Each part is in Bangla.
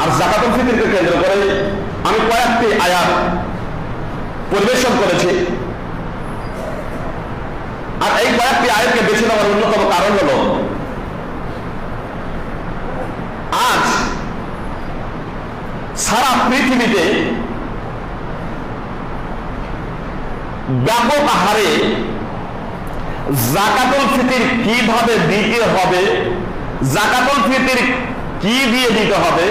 আর জাকাতুল ফিতরকে কেন্দ্র করে আমি কয়েকটি আয়াত পরিবেশন করেছি। আর এই কয়েকটি আয়াতকে বেছে নেওয়ার অন্যতম কারণ হল, আজ সারা পৃথিবীতে ব্যাপক হারে জাকাতুল ফিতির কীভাবে দিতে হবে, জাকাতুল ফিতির কি দিয়ে দিতে হবে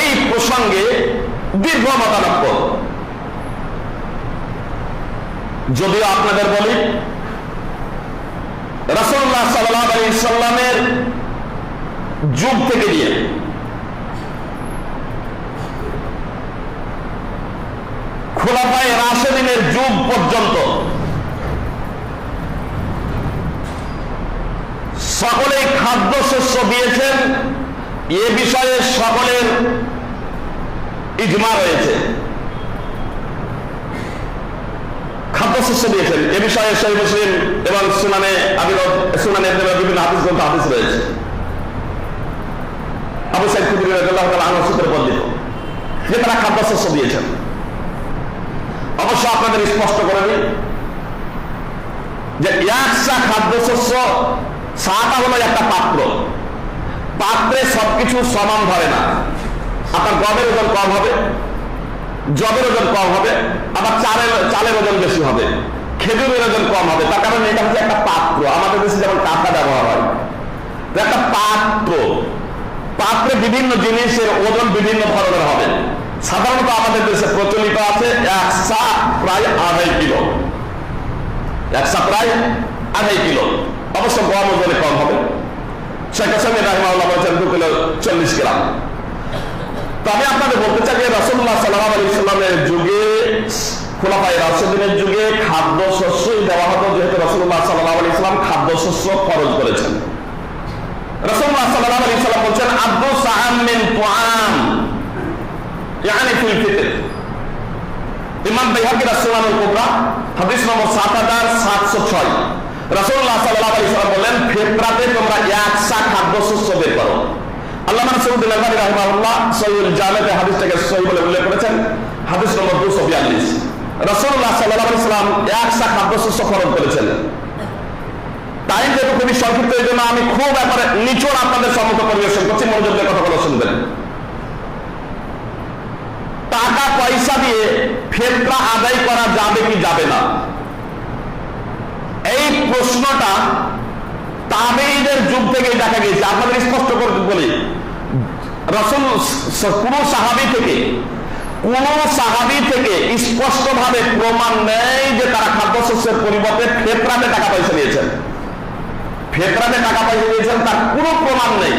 এই প্রসঙ্গে দীর্ঘ মতানক্য। যদিও আপনাদের বলি রসল্লাহ সাল্লাহ আলী সাল্লামের যুগ থেকে নিয়ে, খোলাফায় রাশেদিনের যুগ পর্যন্ত সকলেই খাদ্যশস্য দিয়েছেন, এ বিষয়ে সকলের ইজমা রয়েছে খাদ্যশস্য দিয়েছেন। এ বিষয়ে এবং বিভিন্ন দিয়েছেন। অবশ্য আপনাদের স্পষ্ট করে যে একসা খাদ্যশস্য সাটা হলো একটা পাত্র। পাত্রে সবকিছু সমান ধরে না। আপনার গমের ওজন কম হবে, জবের ওজন কম হবে, আবার চালের চালের ওজন বেশি হবে, খেজুরের ওজন কম হবে। তার কারণ এটা হচ্ছে একটা পাত্র। আমাদের দেশে যেমন কাঁথা ব্যবহার হয় একটা পাত্র, পাত্রে বিভিন্ন জিনিসের ওজন বিভিন্ন ধরনের হবে। সাধারণত আমাদের দেশে প্রচলিত আছে একশা প্রায় আড়াই কিলো। একশা প্রায় আড়াই কিলো। অবশ্য গম ওজনে কম হবে। শেখ হাসান রাহিমাউল্লাহ বলছেন দু কিলো চল্লিশ গ্রাম। আমি আপনাদের বলতে চাই যে রসুল্লাহ সাল্লাহ আলী সাল্লামের যুগে খোলাফাই রাশিদিনের যুগে খাদ্য শস্যই দেওয়া হতো যেহেতু রসুল্লাহ সাল্লাহ আলী ইসলাম খাদ্য শস্য খরচ করেছেন রসুল্লাহ সাল্লাহ আলী সাল্লাম বলছেন আব্দু সাহাম মিন তুআম يعني في الفطر ইমাম বাইহাকি রাসূলুল্লাহ কুবরা হাদিস নম্বর 7706 রাসূলুল্লাহ সাল্লাল্লাহু আলাইহি ওয়াসাল্লাম বলেন ফিতরাতে তোমরা এক সা খাদ্য শস্য বের করো রাহিমাহুল্লাহ নম্বর 242 রাসূলুল্লাহ জন্য আমি খুব ব্যাপারে নিচড় আপনাদের সম্মুখে পরিবেশন করছি, মনোযোগ কথাগুলো শুনবেন। টাকা পয়সা দিয়ে ফেতরা আদায় করা যাবে কি যাবে না? এই প্রশ্নটা তাবেইদের যুগ থেকে দেখা গেছে আপনাদের স্পষ্ট করে বলি। রসুল কোন সাহাবি থেকে, কোন সাহাবি থেকে স্পষ্ট ভাবে প্রমাণ নেই যে তারা খাদ্যশস্যের পরিবর্তে ফেতরাতে টাকা পয়সা দিয়েছেন। ফেতরাতে টাকা পয়সা দিয়েছেন, তার কোনো প্রমাণ নেই।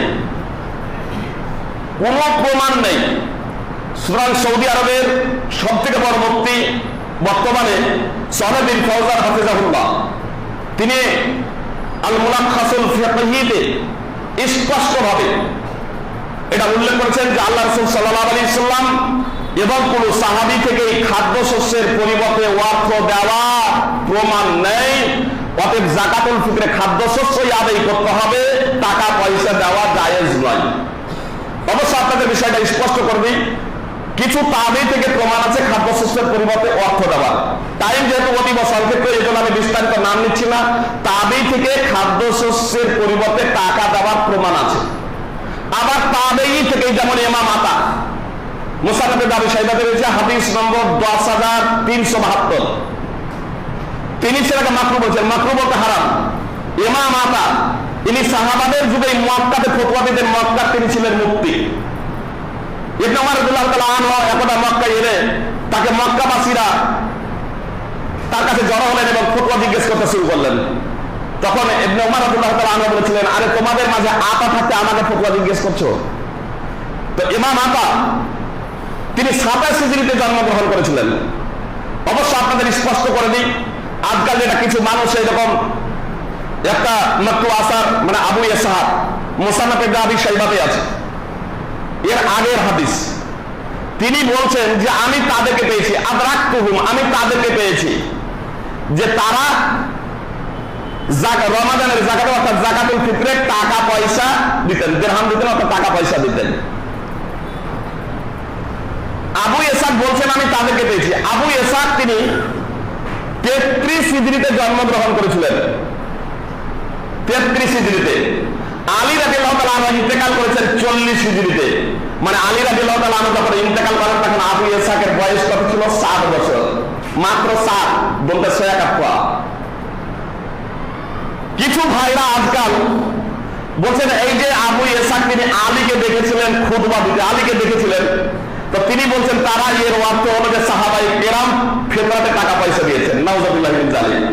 কোনো প্রমাণ নেই। সুতরাং সৌদি আরবের সব থেকে বড় মুক্তি বর্তমানে সাহেব বিন ফৌজার হাফিজাহুল্লাহ। তিনি আল মুলাখাসুল ফিকহিতে স্পষ্টভাবে এটা উল্লেখ করেছেন যে আল্লাহ রসুল সাল্লাহ আলী ইসলাম এবং কোন সাহাবি থেকে এই খাদ্যশস্যের পরিবর্তে অর্থ দেওয়া প্রমাণ নেই। অতএব জাকাতুল ফিতরে খাদ্যশস্যই আদায় করতে হবে, টাকা পয়সা দেওয়া জায়েজ নয়। অবশ্য আপনাদের বিষয়টা স্পষ্ট করবি। কিছু তাবে থেকে প্রমাণ আছে খাদ্যশস্যের পরিবর্তে অর্থ দেওয়ার টাইম যেহেতু অতীব সংক্ষিপ্ত এই জন্য আমি বিস্তারিত নাম নিচ্ছি না। তাবে থেকে খাদ্যশস্যের পরিবর্তে টাকা দেওয়ার প্রমাণ আছে। আবার তাবেই থেকে যেমন এমা মাতা মুসাফের দাবি সাইদাতে রয়েছে হাদিস নম্বর দশ হাজার তিনশো বাহাত্তর। তিনি সেটাকে মাকরু বলছেন মাকরু বলতে হারাম। এমা মাতা ইনি সাহাবাদের যুগে মক্কাতে ফতুয়া দিতেন, মক্কার তিনি ছিলেন মুক্তি ইবনে ওমর রাদিয়াল্লাহু তাআলা আনহু একদা মক্কায় এলে তাকে মক্কাবাসীরা তার কাছে জড়ো হলেন এবং ফতোয়া জিজ্ঞেস করতে শুরু করলেন। তখন ইবনে ওমর রাদিয়াল্লাহু তাআলা বলেছিলেন, আরে, তোমাদের মাঝে আতা থাকতে আমাকে ফতোয়া জিজ্ঞেস করছ? তো ইমাম আতা, তিনি সাতাশ হিজরিতে জন্মগ্রহণ করেছিলেন। অবশ্য আপনাদের স্পষ্ট করে দিই, আজকাল যেটা কিছু মানুষ এরকম একটা মাত্র আসার মানে আবু ইয়াসাহাব মোসান্নাফে আবি সাইবাতে আছে। এর আগের হাদিস। তিনি বলছেন যে, আমি তাদেরকে পেয়েছি আদরাকুহুম আমি তাদেরকে পেয়েছি যে তারা রমাদানের জাকাত অর্থাৎ জাকাতুল ফিতরের টাকা পয়সা দিতেন। দেড়হাম দিতেন অর্থাৎ টাকা পয়সা দিতেন। আবু বলছেন, আমি তাদেরকে পেয়েছি। আবু তিনি তেত্রিশ হিজড়িতে জন্মগ্রহণ করেছিলেন। তেত্রিশ হিজড়িতে। আলী রাজি আল্লাহ ইন্তেকাল করেছেন চল্লিশ হিজড়িতে। মানে আলী রাজি আল্লাহ যখন ইন্তেকাল করেন, তখন আবু এসাকের বয়স কত ছিল? ষাট বছর। মাত্র ষাট বলতে কিছু ভাইরা আজকাল বলছেন, এই যে আবু এসাক তিনি আলীকে দেখেছিলেন খুদবা দিতে, আলীকে দেখেছিলেন। তো তিনি বলছেন, তারা এর অর্থ হলো যে সাহাবাই কেরাম ফেতরাতে টাকা পয়সা দিয়েছেন। নওজাবুল্লাহ বিন জালিম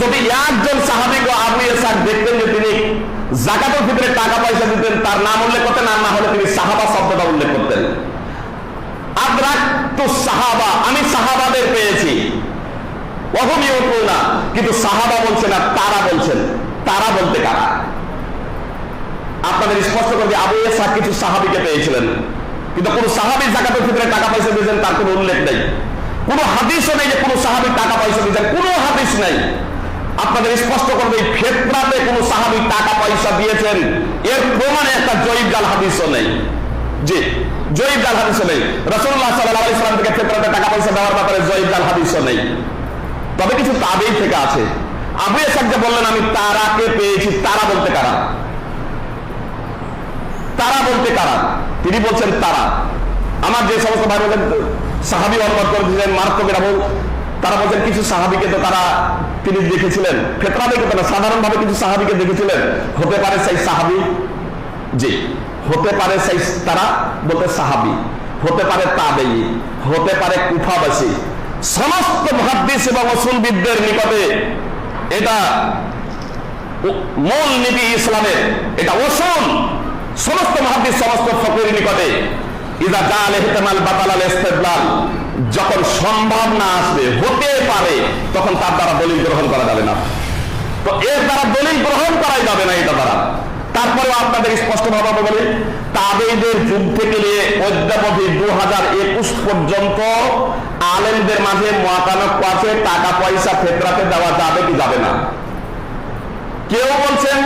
যদি একজন সাহাবিক আবু এসাক দেখতেন যে তিনি জাকাতের ভিতরে টাকা পয়সা দিতেন, তার নাম উল্লেখ করতেন, আর না হলে তিনি সাহাবা শব্দটা উল্লেখ করতেন। আদ্রাক তো সাহাবা আমি সাহাবাদের পেয়েছি অহমীয় না, কিন্তু সাহাবা বলছে না তারা বলছেন। তারা বলতে কারা? আপনাদের স্পষ্ট করে যে আবু এসাক কিছু সাহাবিকে পেয়েছিলেন। কিন্তু কোন সাহাবি জাকাতের ভিতরে টাকা পয়সা দিয়েছেন তার কোনো উল্লেখ নেই। কোন হাদিসও নেই যে কোন সাহাবি টাকা পয়সা দিয়েছেন, কোনো হাদিস নেই। আপনাদের স্পষ্ট করবে ফেতরাতে কোন সাহাবি টাকা পয়সা দিয়েছেন, এর প্রমাণে একটা জয়ীব জাল হাদিসও নেই। জি, জয়ীব জাল হাদিসও নেই। রসুল্লাহ সাল্লাহ ইসলাম থেকে ফেতরাতে টাকা পয়সা দেওয়ার ব্যাপারে জয়ীব জাল হাদিসও নেই। তবে কিছু তাবেই থেকে আছে। আবু এসাক যে বললেন, আমি তারাকে পেয়েছি, তারা বলতে কারা? তারা বলতে কারা? তিনি বলছেন, তারা। আমার যে সমস্ত ভাই বলছেন সাহাবি অনুবাদ করে দিলেন মারাত্মকেরা বল তারা বলছেন, কিছু সাহাবিকে তো তারা তিনি দেখেছিলেন। ফেতরা দেখে না, সাধারণভাবে কিছু সাহাবিকে দেখেছিলেন। হতে পারে সেই সাহাবি, জি, হতে পারে সেই তারা বলতে সাহাবি, হতে পারে তাবেই হতে পারে কুফাবাসী সমস্ত মহাদ্দিস এবং অসুলবিদদের নিকটে এটা মূল নীতি ইসলামের, এটা ওসুল সমস্ত মহাদিস সমস্ত ফকির নিকটে। ইদা জাল ইহতেমাল বাতালাল ইস্তেদলাল, যখন সম্ভব না আসবে, হতে পারে, তখন তার দ্বারা দলিল গ্রহণ করা যাবে না। তো এর দ্বারা দলিল গ্রহণ করাই যাবে না, এটা দ্বারা। তারপরে আপনাদের স্পষ্ট ভাবে বলি তাবেদের যুগ থেকে নিয়ে অদ্যাবধি দু হাজার একুশ পর্যন্ত আলেমদের মাঝে মতানক্য আছে টাকা পয়সা ফেতরাতে দেওয়া যাবে কি যাবে না। কেউ বলছেন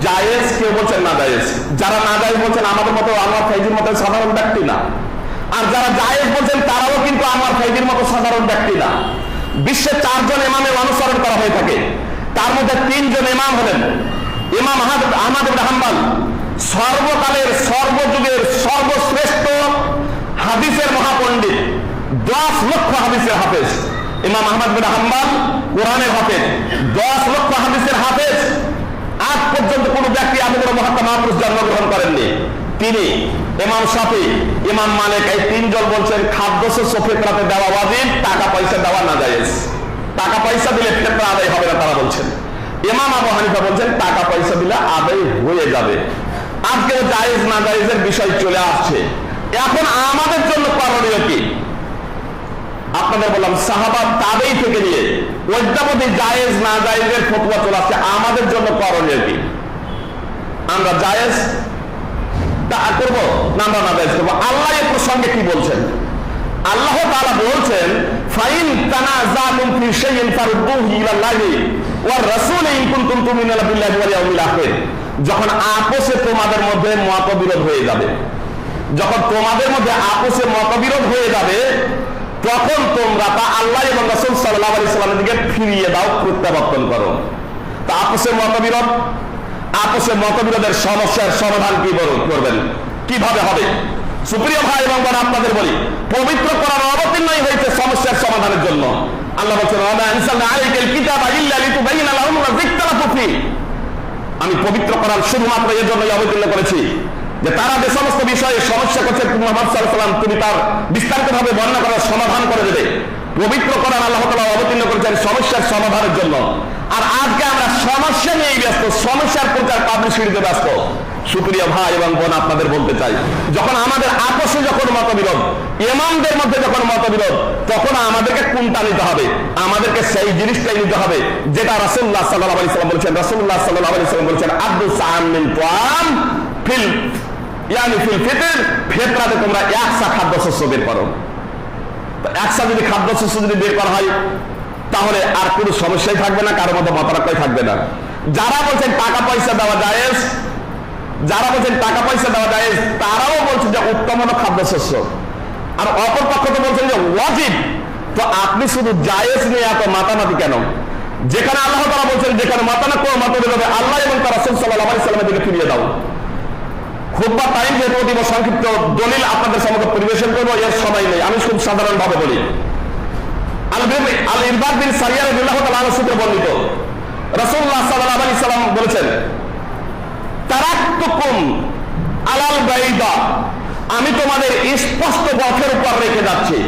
জায়েজ, কেউ বলছেন না জায়েজ। যারা না জায়েজ বলছেন, আমাদের মতো আমার ফাইজির মতো সাধারণ ব্যক্তি না। আর যারা জায়েজ বলছেন, তারাও কিন্তু আমার ফাইজির মতো সাধারণ ব্যক্তি না। বিশ্বে চারজন ইমামের অনুসরণ করা হয়ে থাকে। তার মধ্যে তিনজন ইমাম হলেন। ইমাম আহমদ ইবনে সর্বকালের, সর্বযুগের সর্বশ্রেষ্ঠ হাদিসের মহাপণ্ডিত, দশ লক্ষ হাদিসের হাফেজ ইমাম আহমদ বিন হাম্বাল, কোরআনের হাফেজ, দশ লক্ষ হাদিসের হাফেজ। আজ পর্যন্ত কোন ব্যক্তি বড় মহাত্মা মহাপুরুষ জন্মগ্রহণ করেননি। তিনি ইমাম শাফি, ইমাম মালিক, এই তিনজন বলছেন খাদ্য শস্য ফেতরাতে দেওয়া ওয়াজিব, টাকা পয়সা দেওয়া না জায়েজ টাকা পয়সা দিলে ফেতরা আদায় হবে না, তারা বলছেন। ইমাম আবু হানিফা বলছেন টাকা পয়সা দিলে আদায় হয়ে যাবে। আজকে জায়েজ না জায়েজের বিষয় চলে আসছে। এখন আমাদের জন্য করণীয় কি? আপনাদের বললাম, সাহাবা তাবেই থেকে নিয়ে অদ্যাবধি জায়েজ না জায়েজের ফতুয়া চলে আসছে, আমাদের জন্য করণীয় কি? আমরা জায়েজ তা করব না আমরা না জায়েজ করব? আল্লাহ এর প্রসঙ্গে কি বলছেন? আল্লাহ তাআলা বলছেন, ফাইন তানাজাতুম ফি শাইইন ফারুদ্দুহু ইলাল্লাহি। ওয়ার রাসূল ইন কুনতুম যখন আপোষে তোমাদের মধ্যে মতবিরোধ হয়ে যাবে, যখন তোমাদের মধ্যে আপোষে মতবিরোধ হয়ে যাবে, তখন তোমরা তা আল্লাহ এবং রসুল সাল্লাহ আলি সাল্লামের দিকে ফিরিয়ে দাও, প্রত্যাবর্তন করো। তা আপোষে মতবিরোধ আপোষে মতবিরোধের সমস্যার সমাধান কি করবেন? কীভাবে হবে? সুপ্রিয় ভাই এবং আপনাদের বলি, পবিত্র করার অবতীর্ণই হয়েছে সমস্যার সমাধানের জন্য। আল্লাহ বলছেন। আমি পবিত্র করার শুধুমাত্র এর জন্যই অবতীর্ণ করেছি যে তারা যে সমস্ত বিষয়ে সমস্যা করছে, মোহাম্মদ তুমি তার বিস্তারিত ভাবে বর্ণনা করার সমাধান করে দেবে পবিত্র করার আল্লাহ তালা অবতীর্ণ করেছেন সমস্যার সমাধানের জন্য আর আজকে আমরা সমস্যা নিয়েই ব্যস্ত। সমস্যার প্রচার পাবলিসিটিতে ব্যস্ত। সুপ্রিয় ভাই এবং বোন, আপনাদের বলতে চাই, যখন আমাদের আপোষে যখন মতবিরোধ, ইমামদের মধ্যে যখন মতবিরোধ, তখন আমাদেরকে কোনটা নিতে হবে। আমাদেরকে সেই জিনিসটাই নিতে হবে, যেটা রাসুল্লাহ সাল্লাহ আলি সাল্লাম বলছেন। রাসুল্লাহ সাল্লাহ আলি সাল্লাম বলছেন আব্দুল সাহামিন তোয়াম ফিল ইয়ানি ফিল ফিতর, ফেতরাতে তোমরা একসা খাদ্য শস্য বের করো। একসা যদি খাদ্য শস্য যদি বের করা হয় তাহলে আর কোনো সমস্যাই থাকবে না, কারও মতো মতানক্যই থাকবে না। যারা বলছেন টাকা পয়সা দেওয়া জায়েজ, যারা বলছেন টাকা পয়সা দেওয়া জায়েজ, তারাও বলছেন যে উত্তম হলো খাদ্যশস্য। আর অপর পক্ষ তো বলছেন যে ওয়াজিব। তো আপনি শুধু জায়েজ নিয়ে এত মাতামাতি কেন? যেখানে আল্লাহ তারা বলছেন, যেখানে মাতানক্য মতভেদ হবে আল্লাহ এবং তার রাসূল সাল্লাল্লাহু আলাইহি সাল্লামের দিকে ফিরিয়ে দাও। খুববা টাইম যেহেতু সংক্ষিপ্ত দলিল আপনাদের সম্মুখে পরিবেশন করব, এর সময় নেই। আমি খুব সাধারণ ভাবে বলি। আমি তোমাদের স্পষ্ট পথের উপর রেখে যাচ্ছি।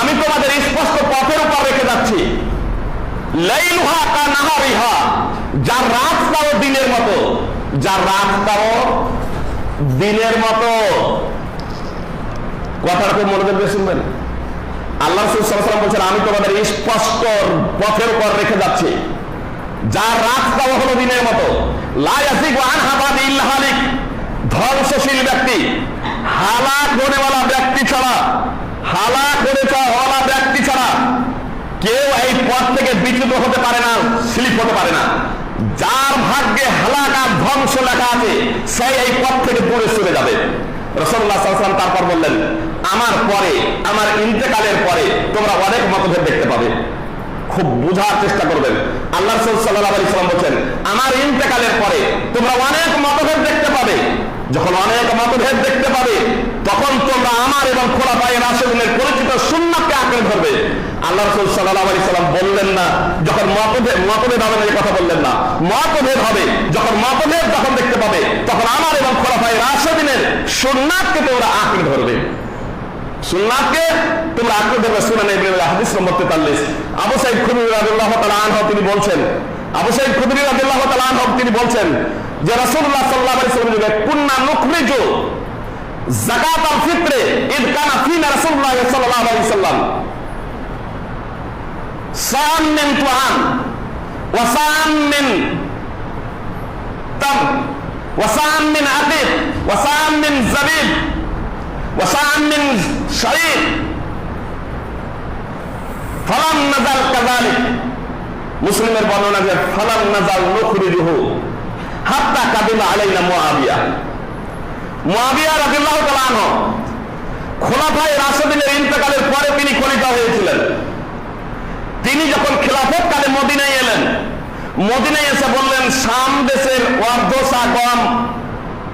আমি তোমাদের স্পষ্ট পথের উপর রেখে যাচ্ছি। কা যার রাতটাও দিনের মতো, যার রাতটাও দিনের মতো। কথাটা খুব মনোযোগ দিয়ে শুনবেন। আল্লাহ রসুল সাল্লাল্লাহু বলছেন, আমি তোমাদের স্পষ্ট পথের উপর রেখে যাচ্ছি। যার রাতটাও হলো দিনের মতো। ধ্বংসশীল ব্যক্তি, হালাক হনেওয়ালা ব্যক্তি ছাড়া, হালাক হনে হওয়ালা ব্যক্তি ছাড়া কেউ এই পথ থেকে বিচ্যুত হতে পারে না, স্লিপ হতে পারে না। যার ভাগ্যে হালাক ধ্বংস লেখা আছে সেই এই পথ থেকে দূরে সরে যাবে। রসল্লাহ তারপর বললেন, আমার পরে, আমার ইন্তেকালের পরে তোমরা অনেক মতভেদ দেখতে পাবে। খুব বোঝার চেষ্টা করবেন। আল্লাহ সাল্লাহ আলি সাল্লাম বলছেন, আমার ইন্তেকালের পরে তোমরা অনেক মতভেদ দেখতে পাবে। যখন অনেক মতভেদ দেখতে পাবে, তখন তোমরা আমার এবং খোলা পায়ে রাশেদিনের পরিচিত সুন্নাতকে আঁকড়ে ধরবে। আল্লাহ রসুল সাল্লাহ আলি সাল্লাম বললেন না, যখন মতভেদ মতভেদ হবে কথা বললেন না। মতভেদ হবে। যখন মতভেদ যখন দেখতে পাবে, তখন আমার এবং খোলা পায়ে রাশেদিনের সুন্নাতকে তোমরা আঁকড়ে ধরবে। সুন্নাতকে তোমরা আঁকড়ে ধরবে সুনান ইবনে হাদিস নম্বর 43 আবু সাইদ খুদরি রাদিয়াল্লাহু তাআলা তিনি বলছেন, আবু সাইদ খুদরি রাদিয়াল্লাহু তাআলা আনহু, তিনি বলছেন যে রাসূলুল্লাহ সাল্লাল্লাহু আলাইহি যুগে কুননা নুখরিজু যাকাত আল ফিত্রে ইদ কানা ফিনা রাসূলুল্লাহ সাল্লাল্লাহু আলাইহি সাম মিন তুআম ওয়া মিন তাম ওয়া সাম মিন আকিব ওয়া সাম মিন জাবিব وسعا من شعير ফালাম নাজাল কাযালিক মুসলিমের বর্ণনা যে ফালাম নাজাল নুখরিজুহু হাত্তা কাদিমা আলাইনা মুআবিয়া মুআবিয়া রাদিয়াল্লাহু তাআলা আনহু খোলাফায়ে রাশিদিনের ইন্তেকালের পরে তিনি খলিফা হয়েছিলেন তিনি যখন খেলাফত কালে মদিনায় এলেন মদিনায় এসে বললেন, শাম দেশের অর্ধ অর্ধশা গম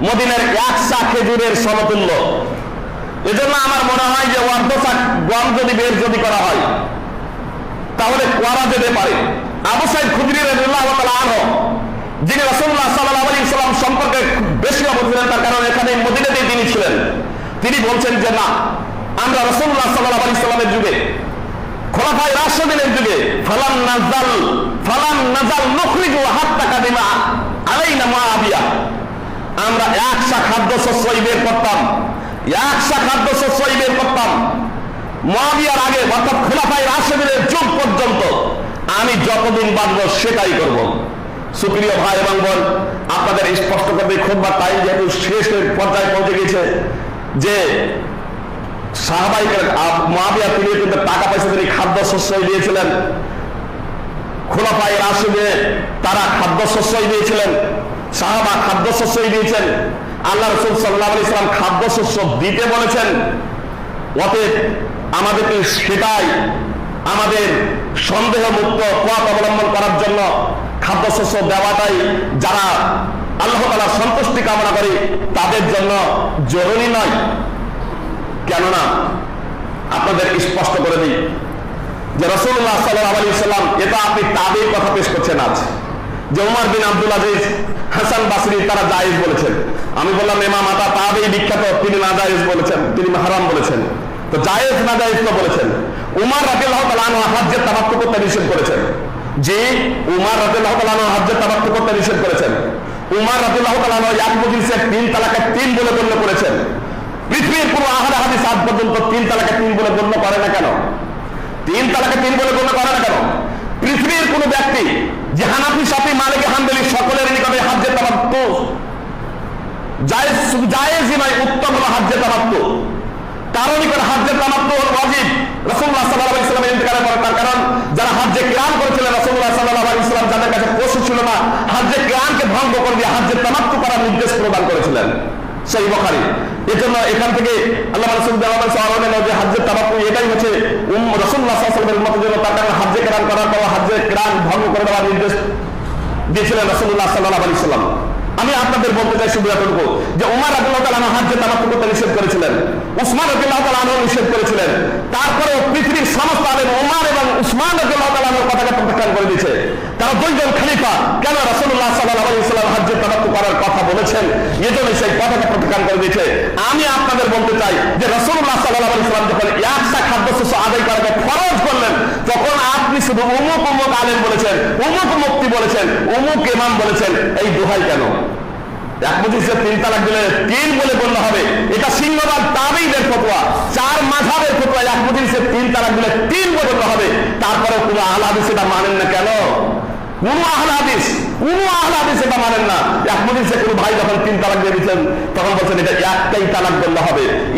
মদিনার এক শা খেজুরের সমতুল্য। এজন্য আমার মনে হয় যে অর্ধ অর্ধশা গম যদি বের যদি করা হয়, তাহলে করা যেতে পারে। আবু সাইদ খুদরি রাদিয়াল্লাহু তাআলা যিনি রাসূলুল্লাহ সাল্লাল্লাহু আলাইহি সাল্লাম সম্পর্কে বেশি ছিলেন, তার কারণ এখানে মদিনাতেই তিনি ছিলেন। তিনি বলছেন যে, না, আমরা রাসূলুল্লাহ সাল্লাল্লাহু আলাইহি সাল্লামের যুগে খোলাফায়ে রাশিদিনের যুগে ফালাম নাজাল ফালাম নাজাল নুখরিজু হাত্তা কাদিমা আলাইনা মুআবিয়া। আমরা একশা খাদ্য শস্যই বের করতাম, একশা খাদ্য শস্যই বের করতাম। মহাবিয়ার আগে, অর্থাৎ খোলাফাই রাশেদের যুগ পর্যন্ত আমি যতদিন বাঁচবো সেটাই করব। সুপ্রিয় ভাই এবং বোন, আপনাদের স্পষ্ট করতে খুব বা তাই যেহেতু শেষের পর্যায়ে পৌঁছে গেছে যে মহাবিয়া তিনি দিয়েছিলেন। তারা দিয়েছিলেন, সাহাবা দিয়েছেন। দিতে বলেছেন, অতএব আমাদেরকে সেটাই, আমাদের সন্দেহ মুক্ত পথ অবলম্বন করার জন্য খাদ্যশস্য দেওয়াটাই যারা আল্লাহ তালা সন্তুষ্টি কামনা করে, তাদের জন্য জরুরি নয়। কেননা, আপনাদের স্পষ্ট করে দিই যে রসুল্লাহ সাল্লাহ আলী সাল্লাম এটা আপনি তাদের কথা পেশ করছেন আজ। যে উমার বিন আব্দুল আজিজ, হাসান বাসরি, তারা জায়েজ বলেছেন। আমি বললাম এমা মাতা তাবেই বিখ্যাত, তিনি না জায়েজ বলেছেন, তিনি হারাম বলেছেন। তো জায়েজ না জায়েজ তো বলেছেন। উমার রাদিয়াল্লাহু তাআলা আনহু হজ্জের তামাত্তু করতে নিষেধ করেছেন। যে উমার রাদিয়াল্লাহু তাআলা আনহু হজ্জের তামাত্তু করতে নিষেধ করেছেন। উমার রাদিয়াল্লাহু তাআলা আনহু এক মজলিসে তিন তালাকে তিন বলে গণ্য করেছেন। পৃথিবীর পুরো আহার হাদিস আজ পর্যন্ত তিন তালাকে তিন বলে গণ্য করে না কেন? তিন তালাকে তিন বলে গণ্য করে না কেন? পৃথিবীর কোন ব্যক্তি যে হানাফি সাফি মালিক হামবেলি সকলের নিকটে হাজ্যে তামাত্তু জায়েজ, শুধু জায়েজই নয়, উত্তম হলো হাজ্যে তামাত্তু কারণ নিকট হাজ্যে তামাত্তু হল ওয়াজিব রাসূলুল্লাহ সাল্লাল্লাহু আলাইহি ওয়াসাল্লামের ইন্তেকালের তার কারণ, যারা হাজ্জে কিরাম করেছিলেন, রাসূলুল্লাহ সাল্লাল্লাহু আলাইহি ওয়াসাল্লাম যাদের কাছে পশু ছিল না হাজ্জে কিরামকে ভঙ্গ করে দিয়ে হাজ্জে তামাত্তু করার নির্দেশ প্রদান করেছিলেন। সেই বখারি। এজন্য এখান থেকে আল্লাহ এটাই হচ্ছে উম কিরাম করার পর কিরাম ভঙ্গ করে দেওয়ার নির্দেশ দিয়েছিলেন রাসূলুল্লাহ সাল্লাল্লাহু আলাইহি সাল্লাম আমি আপনাদের বলতে চাই শুধু যে উমার রাদিয়াল্লাহু তাআলা হাজ্জে তামাত্তু করতে নিষেধ করেছিলেন, উসমান তাআলা আনহু নিষেধ করেছিলেন। তারপরে পৃথিবীর সমস্ত আলেম উমার এবং উসমান রাদিয়াল্লাহু তাআলা আনহুর কথাকে প্রত্যাখ্যান করে দিয়েছে। তারা দুইজন খলিফা। কেন আলাইহি সাল্লাম হাজ্জে তামাত্তু করার কথা বলেছেন? এজন্য সেই কথাকে প্রত্যাখ্যান করে দিয়েছে। আমি আপনাদের বলতে চাই যে রাসূলুল্লাহ সাল্লাল্লাহু আলাইহি সাল্লাম যখন একটা খাদ্যশস্য আদায় করাকে ফরজ করলেন, তখন আপনি শুধু উমুক উমুক আলেম বলেছেন, উমুক মুক্তি বলেছেন, উমুক ইমাম বলেছেন। এই দোহাই কেন? এক মজিসে তিন তালাক দিলে তিন বলে বললে হবে। এটা সিংহবাদ তাবেইদের ফতোয়া। চার মাঝাবের ফতোয়া। এক মজিসে তিন তালাক দিলে তিন বলে বললে হবে। তারপরে কোনো আহলাদিস সেটা মানেন না কেন? কোন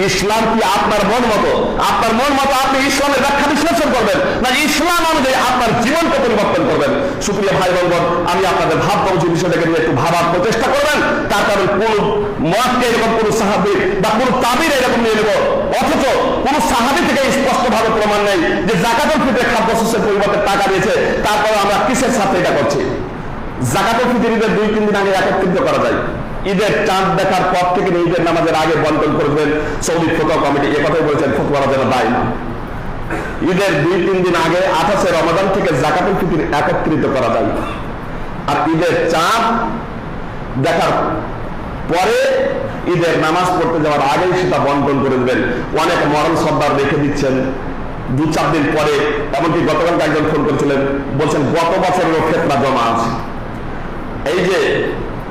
ইসলাম কি আপনার মন মতো? আপনার মন মতো আপনি ইসলামের ব্যাখ্যা বিশ্লেষণ করবেন, না ইসলাম অনুযায়ী আপনার জীবনকে পরিবর্তন করবেন? সুপ্রিয় ভাই আমি আপনাদের উচিত বিষয়টাকে নিয়ে একটু ভাবার প্রচেষ্টা করবেন। তার কারণ কোন কোন এরকম অথচ কোন স্পষ্ট ভাবে প্রমাণ নেই যে পরিবর্তে টাকা দিয়েছে। তারপরে কিসের সাথে এটা করছি। জাকাতুল ফিতর ঈদের দুই, তিন দিন আগে একত্রিত করা যায়। ঈদের চাঁদ দেখার পর থেকে ঈদের নামাজের আগে বন্টন করবেন সৌদি ফতোয়া কমিটি। এ কথাই বলেছেন ফতোয়ারা যেন দায়। না ঈদের দুই, তিন দিন আগে আঠাশে রমাদান থেকে জাকাতুল ফিতর একত্রিত করা যায়। আর ঈদের চাঁদ দেখার পরে ঈদের নামাজ পড়তে যাওয়ার আগেই সেটা বন্টন করে দেবেন। অনেক মরণ সর্দার রেখে দিচ্ছেন। দু চার দিন পরে, এমনকি গতকালকে একজন ফোন করেছিলেন, বলছেন, গত বছরেরও ক্ষেত্রা জমা আছে। এই যে,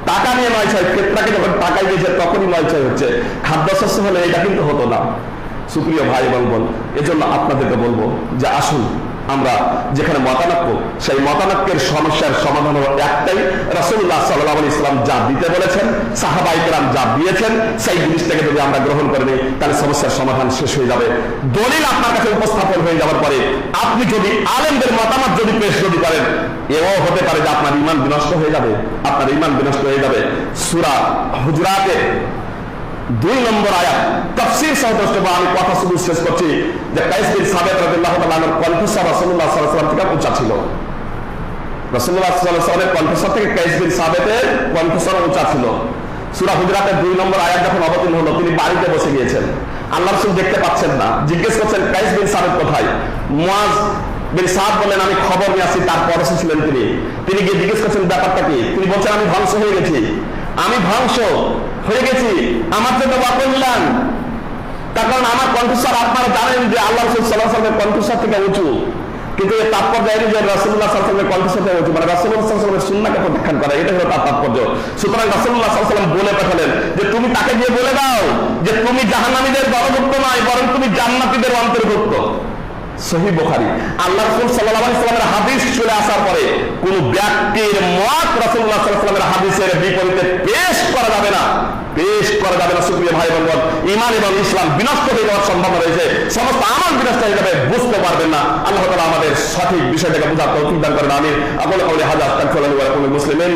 টাকা নিয়ে নয় ছয় ক্ষেত্রাকে যখন টাকায় দিয়েছে তখনই নয় ছয় হচ্ছে। খাদ্যশস্য হলে এটা কিন্তু হতো না। সুপ্রিয় ভাই এবং বোন, এজন্য আপনাদেরকে বলব যে আসুন আমরা যেখানে মতানক্য, সেই মতানক্যের সমস্যার সমাধান হলো একটাই। রাসূলুল্লাহ সাল্লাল্লাহু আলাইহি ইসলাম যা দিতে বলেছেন সাহাবাই কেরাম যা দিয়েছেন, সেই জিনিসটাকে যদি আমরা গ্রহণ করে নিই, তাহলে সমস্যার সমাধান শেষ হয়ে যাবে। দলিল আপনার কাছে উপস্থাপন হয়ে যাওয়ার পরে আপনি যদি আলেমদের মতামত যদি পেশ যদি করেন, এও হতে পারে যে আপনার ইমান বিনষ্ট হয়ে যাবে, আপনার ইমান বিনষ্ট হয়ে যাবে। সুরা হুজরাতে দুই নম্বর আয়াত বা আমি বাড়িতে বসে গিয়েছেন। আল্লাহ দেখতে পাচ্ছেন না। জিজ্ঞেস করছেন, কাইস বিন কোথায়? বিন বলেন আমি খবর নিয়ে আসি তার পরশে ছিলেন তিনি। তিনি গিয়ে জিজ্ঞেস করছেন, ব্যাপারটা কি? তিনি বলছেন, আমি ধ্বংস হয়ে গেছি। আমি ধ্বংস হয়ে গেছি। আমার জন্য বাকল্যাণ তার কারণ আমার কণ্ঠস্বর আপনারা জানেন যে আল্লাহ রসুল সাল্লাহ সাল্লামের কণ্ঠস্বর থেকে উঁচু। কিন্তু এর তাৎপর্য এই যে রাসুল্লাহ কণ্ঠস্বর থেকে উঁচু মানে রাসুল্লাহ সুন্নাকে প্রত্যাখ্যান করা, এটা হলো তার তাৎপর্য। সুতরাং রাসুল্লাহ সাল্লাম বলে পাঠালেন যে, তুমি তাকে গিয়ে বলে দাও যে, তুমি জাহান্নামীদের দলভুক্ত নয়, বরং তুমি জান্নাতীদের অন্তর্ভুক্ত। সহি বোখারি। আল্লাহ রসুল সাল্লাহ সাল্লামের হাদিস চলে আসার পরে কোন ব্যক্তির মত রসুল্লাহ সাল্লামের হাদিসের বিপরীতে পেশ করা যাবে না। করা যাবে না, সুপ্রিয় ভাই বোন। ইমান এবং ইসলাম বিনষ্ট হয়ে যাওয়ার সম্ভাবনা রয়েছে। সমস্ত আমার বিনষ্ট হয়ে যাবে, বুঝতে পারবেন না। আল্লাহ তালা আমাদের সঠিক বিষয়টাকে বোঝার তৌফিক দান করেন আমি আবুল হাজার মুসলিমিন।